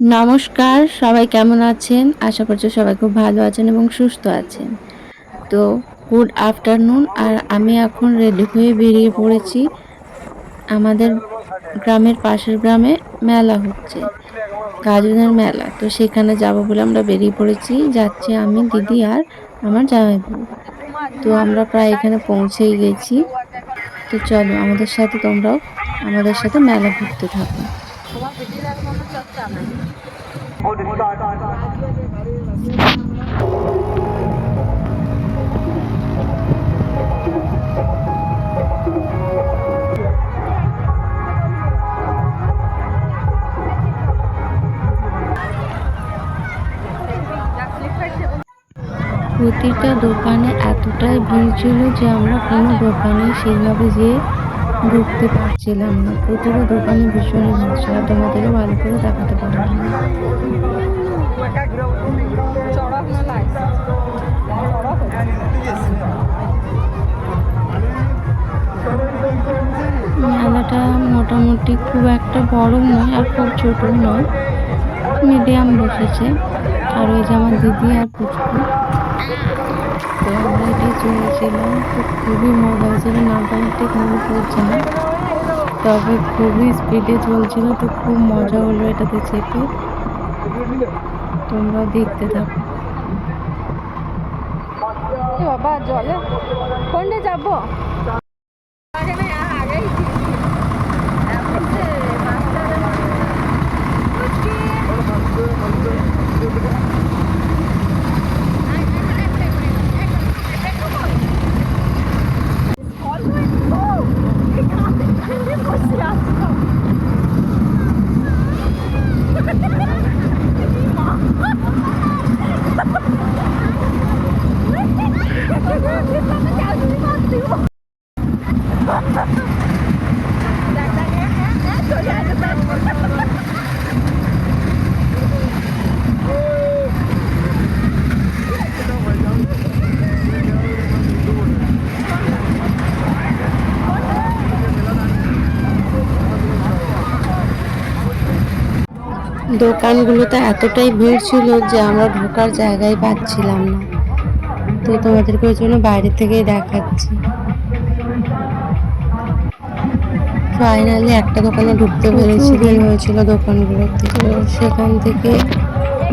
নমস্কার, সবাই কেমন আছেন? আশা করছি সবাই খুব ভালো আছেন এবং সুস্থ আছেন। তো গুড আফটারনুন আর আমি এখন রেডি হয়ে বেরিয়ে পড়েছি। আমাদের গ্রামের পাশের গ্রামে মেলা হচ্ছে, গাজনের মেলা। তো সেখানে যাব বলে আমরা বেরিয়ে পড়েছি। যাচ্ছি আমি, দিদি আর আমার জামাইবাবু। তো আমরা প্রায় এখানে পৌঁছেই গেছি। তো চলো, আমাদের সাথে তোমরাও আমাদের সাথে মেলা ঘুরতে থাকো। প্রতিটা দোকানে এতটাই ভিড় ছিল যে আমরা কোনো দোকানে সেইভাবে যেয়ে ঢুকতে পারছিলাম না। প্রতিটা দোকানে ভীষণই ভিড় ছিল তোমাদেরও ভালো করে দেখাতে পারলাম মেলাটা মোটামুটি খুব একটা বড় নয় আর খুব ছোট নয়। মিডিয়াম বসেছে। আর ওই যে আমার দিদি আর পুচকু। তো আমরা এটাই চলেছিলাম তো খুবই মজা হয়েছিল। নামটা ঠিক মনে পড়ছে না। তবে খুবই স্পিডে চলছিল। তো খুব মজা হলো এটাতে চেপে। তোমরা দেখতে থাকো। বাবা, জলে? কোনটা যাব? 肯定不行。哈哈哈哈哈！哈哈哈哈哈！哈哈哈哈哈！দোকানগুলোতে এতটাই ভিড় ছিল যে আমরা ঢোকার জায়গায় পাচ্ছিলাম না। তো তোমাদেরকে ওই জন্য বাইরে থেকেই দেখাচ্ছি। ফাইনালি একটা দোকানে ঢুকতে পেরেছি ভিড়। হয়েছিল দোকানগুলোতে। তো সেখান থেকে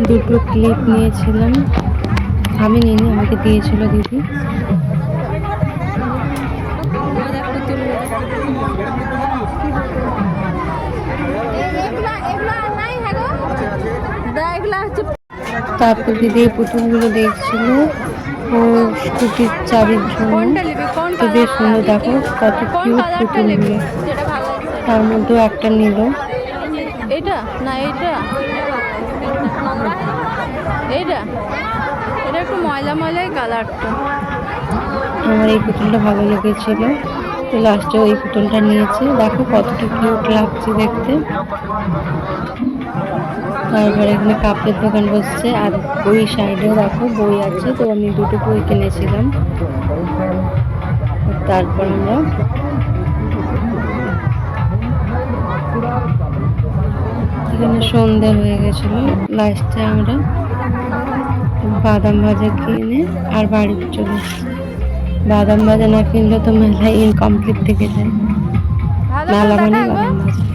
দুটো ক্লিপ নিয়েছিলাম। আমি নিইনি আমাকে দিয়েছিল দিদি। তারপর দিদি পুতুলগুলো দেখছিল। ও স্কুটির চাবির জন্য। তো বেশ সুন্দর। দেখো কত কোন কিউট পুতুলগুলো তার মধ্যেও একটা নিল। এটা না এটা এইটা? এটা একটু ময়লা ময়লাই কালারটা আমার এই পুতুলটা ভালো লেগেছিল। তো লাস্টে ওই পুতুলটা নিয়েছি। দেখো কতটা কিউট লাগছে দেখতে। তারপরে এখানে কাপড়ের দোকান বসছে আর বই সাইডেও দেখো বই আছে তো আমি দুটো বই কিনেছিলাম। তারপর আমরা এখানে সন্ধে হয়ে গেছিল লাস্টে আমরা বাদাম ভাজা কিনে আর বাড়িতে চলে এসেছি। বাদাম ভাজা না কিনলে তো মেলায় ইনকমপ্লিট থেকে যায়। মেলা মানে বাদাম ভাজা।